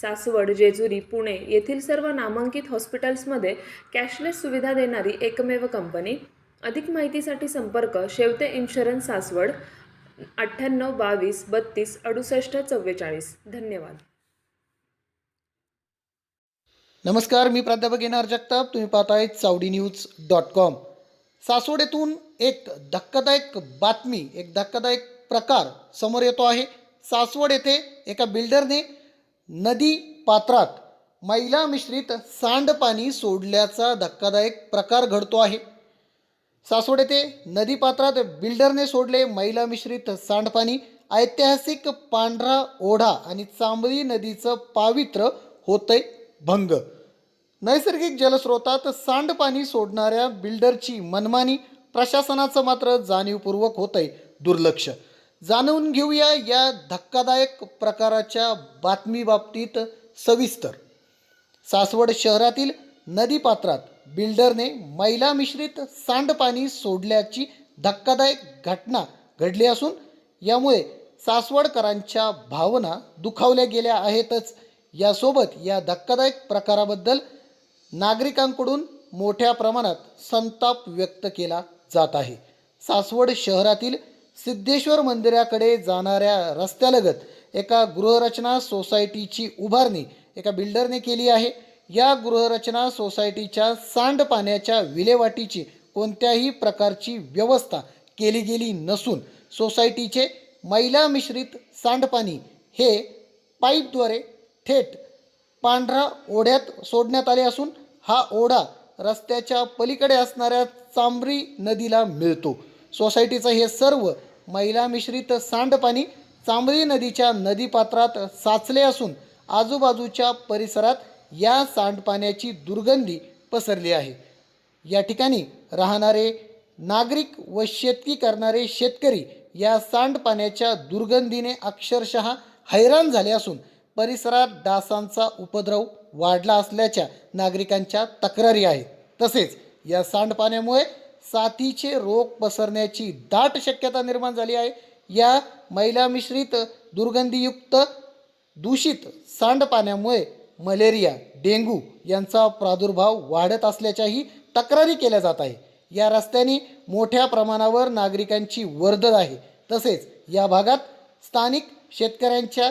सासवड जेजुरी पुणे येथील सर्व नामांकित हॉस्पिटल्समध्ये कॅशलेस सुविधा देणारी एकमेव कंपनी. अधिक माहितीसाठी संपर्क शेवते इन्शुरन्स सासवड अठ्ठ्याण्णव बावीस बत्तीस अडुसष्ट चव्वेचाळीस. धन्यवाद. नमस्कार मी प्राध्यापक येणार जगताप. तुम्ही पाहताय Chavdi news dot com. Saswad येथून एक धक्कादायक बातमी एक धक्कादायक प्रकार समोर येतो आहे. सासवड येथे एका बिल्डरने नदी पात्रात मैला मिश्रित सांडपाणी सोडल्याचा धक्कादायक प्रकार घडतो आहे. सासवड येथे नदीपात्रात बिल्डरने सोडले मैला मिश्रित सांडपाणी ऐतिहासिक पांढरा ओढा आणि चांबळी नदीचं पावित्र्य होतंय भंग. नैसर्गिक जलस्रोतात सांडपाणी सोडणाऱ्या बिल्डरची मनमानी प्रशासनाचं मात्र जाणीवपूर्वक होतंय दुर्लक्ष. जाणून घेऊया या धक्कादायक प्रकाराच्या बातमीबाबतीत सविस्तर. सासवड शहरातील नदीपात्रात बिल्डरने मैला मिश्रित सांडपाणी सोडल्याची धक्कादायक घटना घडली असून यामुळे सासवडकरांच्या भावना दुखावल्या गेल्या आहेतच. यासोबत या धक्कादायक प्रकाराबद्दल नागरिकांकडून मोठ्या प्रमाणात संताप व्यक्त केला जात आहे. सासवड शहरातील सिद्धेश्वर मंदिराकडे जाणाऱ्या रस्त्यालगत एका गृहरचना सोसायटीची उभारणी एका बिल्डरने केली आहे. या गृहरचना सोसायटीच्या सांडपाण्याच्या विल्हेवाटीची कोणत्याही प्रकारची व्यवस्था केली गेली नसून सोसायटीचे मैला मिश्रित सांडपाणी हे पाईपद्वारे थेट पांढरा ओढ्यात सोडण्यात आले असून हा ओढा रस्त्याच्या पलीकडे असणाऱ्या चांबरी नदीला मिळतो. सोसायटीचं हे सर्व मैला मिश्रित सांडपाणी चांबळी नदीच्या नदीपात्रात साचले असून आजूबाजूच्या परिसरात या सांडपाण्याची दुर्गंधी पसरली आहे. या ठिकाणी राहणारे नागरिक व शेतकी करणारे शेतकरी या सांडपाण्याच्या दुर्गंधीने अक्षरशः हैराण झाले असून परिसरात डासांचा उपद्रव वाढला असल्याच्या नागरिकांच्या तक्रारी आहेत. तसेच या सांडपाण्यामुळे साथीचे रोग पसरण्याची दाट शक्यता निर्माण झाली आहे. या मैला मिश्रित दुर्गंधीयुक्त दूषित सांडपाण्यामुळे मलेरिया डेंग्यू यांचा प्रादुर्भाव वाढत असल्याच्याही तक्रारी केल्या जात आहे या रस्त्याने मोठ्या प्रमाणावर नागरिकांची वर्दळ आहे. तसेच या भागात स्थानिक शेतकऱ्यांच्या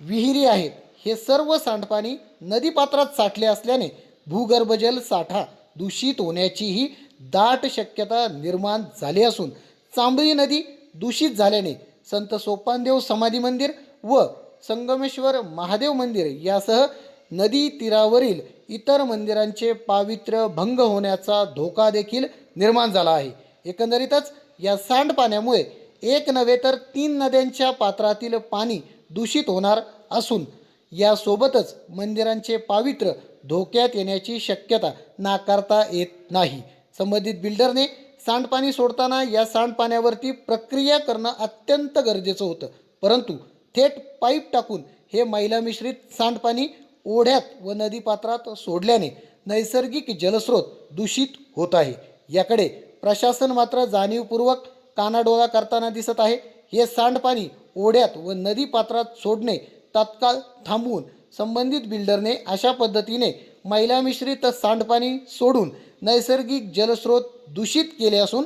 विहिरी आहेत. हे सर्व सांडपाणी नदीपात्रात साठले असल्याने भूगर्भजल साठा दूषित होण्याचीही दाट शक्यता निर्माण झाली असून चांबळी नदी दूषित झाल्याने संत सोपानदेव समाधी मंदिर व संगमेश्वर महादेव मंदिर यासह नदी तीरावरील इतर मंदिरांचे पावित्र्य भंग होण्याचा धोका देखील निर्माण झाला आहे. एकंदरीतच या सांडपाण्यामुळे एक नव्हे तर तीन नद्यांच्या पात्रातील पाणी दूषित होणार असून यासोबतच मंदिरांचे पावित्र्य धोक्यात येण्याची शक्यता नाकारता येत नाही. संबंधित बिल्डरने सांडपाणी सोडताना या सांडपाण्यावरती प्रक्रिया करणं अत्यंत गरजेचं होतं. परंतु थेट पाईप टाकून हे मैला मिश्रित सांडपाणी ओढ्यात व नदीपात्रात सोडल्याने नैसर्गिक जलस्रोत दूषित होत आहे. याकडे प्रशासन मात्र जाणीवपूर्वक कानाडोळा करताना दिसत आहे. हे सांडपाणी ओढ्यात व नदीपात्रात सोडणे तात्काळ थांबवून संबंधित बिल्डरने अशा पद्धतीने मैला मिश्रित सांडपाणी सोडून नैसर्गिक जलस्रोत दूषित केले असून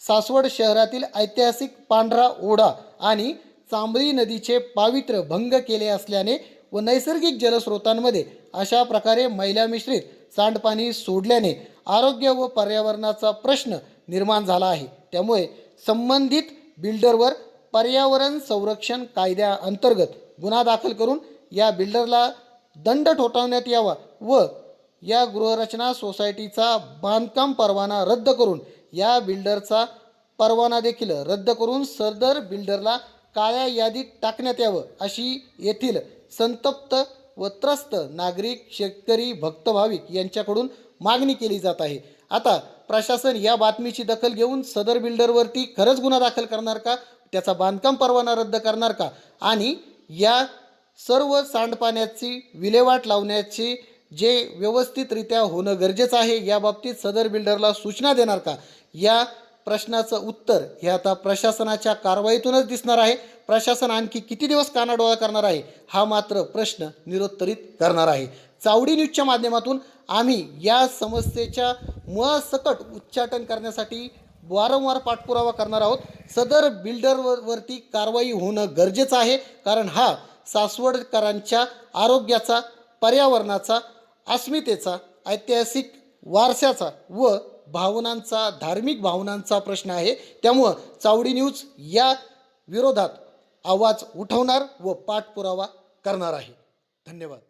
सासवड शहरातील ऐतिहासिक पांढरा ओढा आणि चांबळी नदीचे पावित्र्य भंग केले असल्याने व नैसर्गिक जलस्रोतांमध्ये अशा प्रकारे मैला मिश्रित सांडपाणी सोडल्याने आरोग्य व पर्यावरणाचा प्रश्न निर्माण झाला आहे. त्यामुळे संबंधित बिल्डरवर पर्यावरण संरक्षण कायद्याअंतर्गत गुन्हा दाखल करून या बिल्डरला दंड ठोठावण्यात यावा व या गृहरचना सोसायटीचा बांधकाम परवाना रद्द करून या बिल्डरचा परवाना देखील रद्द करून सदर बिल्डरला काळ्या यादीत टाकण्यात यावं अशी येथील संतप्त व त्रस्त नागरिक शेतकरी भक्त भाविक यांच्याकडून मागणी केली जात आहे. आता प्रशासन या बातमीची दखल घेऊन सदर बिल्डरवरती खरंच गुन्हा दाखल करणार का? त्याचा बांधकाम परवाना रद्द करणार का? आणि या सर्व सांडपाण्याची विल्हेवाट लावण्याची जे व्यवस्थितरित्या होणं गरजेचं आहे या बाबतीत सदर बिल्डरला सूचना देणार का? या प्रश्नाचं उत्तर हे आता प्रशासनाच्या कारवाईतूनच दिसणार आहे. प्रशासन आणखी किती दिवस कानाडोळा करणार आहे हा मात्र प्रश्न निरुत्तरित करणार आहे. चावडी न्यूजच्या माध्यमातून आम्ही या समस्येच्या मुळासकट उच्चाटन करण्यासाठी वारंवार पाठपुरावा करणार आहोत. सदर बिल्डरवरती कारवाई होणं गरजेचं आहे कारण हा सासवडकरांच्या आरोग्याचा पर्यावरणाचा अस्मितेचा ऐतिहासिक वारशाचा व भावनांचा धार्मिक भावनांचा प्रश्न आहे. त्यामुळं चावडी न्यूज या विरोधात आवाज उठवणार व पाठपुरावा करणार आहे. धन्यवाद.